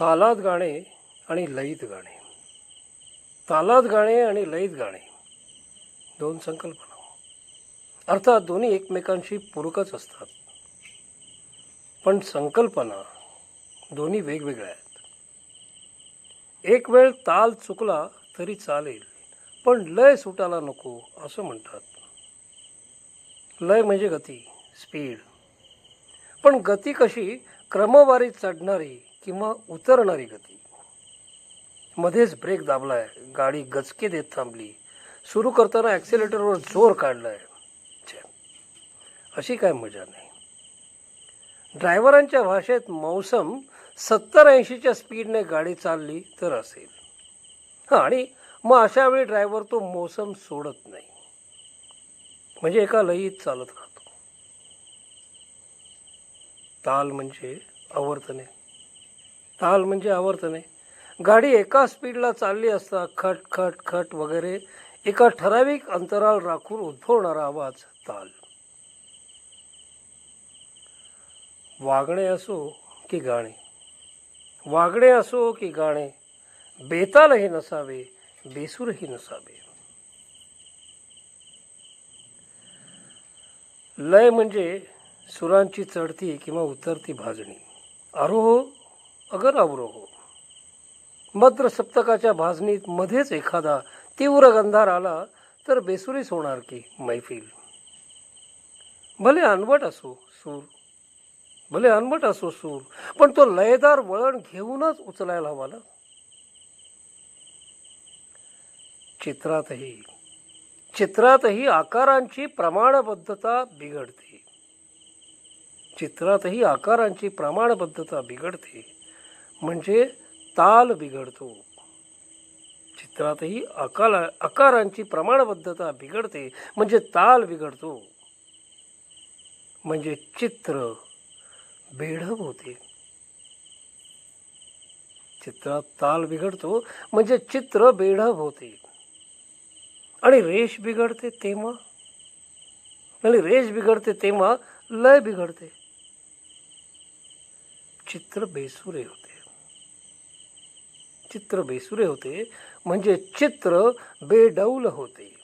तालात गाणे आणि लयीत गाणे. तालात गाणे आणि लयीत गाणे. दोन संकल्पना अर्थात दोन्ही एकमेकांशी पूरकच असतात. पण संकल्पना दोन्ही वेगवेगळ्या आहेत. एक वेळ ताल चुकला तरी चालेल पण लय सुटायला नको असं म्हणतात. लय म्हणजे गती स्पीड. पण गती कशी क्रमवारीत चढणारी किंवा उतरणारी गती. मध्येच ब्रेक दाबलाय गाडी गचके देत थांबली. सुरू करताना ॲक्सिलेटरवर जोर काढलाय. आहे अशी काय मजा नाही. ड्रायव्हरांच्या भाषेत मौसम सत्तर ऐंशीच्या स्पीडने गाडी चालली तर असेल. हां आणि मग अशा वेळी ड्रायव्हर तो मौसम सोडत नाही. म्हणजे एका लयीत चालत राहतो. ताल म्हणजे आवर्तने. ताल म्हणजे आवर्तने गाडी एका स्पीडला चालली असता खट खट खट वगैरे एका ठराविक अंतराळ राखून उद्भवणारा आवाज ताल. वागणे असो की गाणे. वागणे असो की गाणे. बेतालही नसावे बेसूरही नसावे. लय म्हणजे सुरांची चढती किंवा उतरती भाजणी. आरोह अगर अवरोह मद्र सप्तकाच्या भाजणीत मध्येच एखादा तीव्र गंधार आला तर बेसुरीच होणार की मैफिल. भले अनवट असो सूर भले अनवट असो सूर पण तो लयदार वळण घेऊनच उचलायला हवा ना. चित्रातही चित्रातही आकारांची प्रमाणबद्धता बिघडते. चित्रातही आकारांची प्रमाणबद्धता बिघडते. म्हणजे ताल बिघडतो. चित्रातही आकार आकारांची प्रमाणबद्धता बिघडते म्हणजे ताल बिघडतो. म्हणजे चित्र बेढब होते. चित्रात ताल बिघडतो म्हणजे चित्र बेढब होते. आणि रेष बिघडते तेव्हा. आणि रेष बिघडते तेव्हा लय बिघडते. चित्र बेसुरे होते. चित्र बेसुरे होते. म्हणजे चित्र बेडौल होते.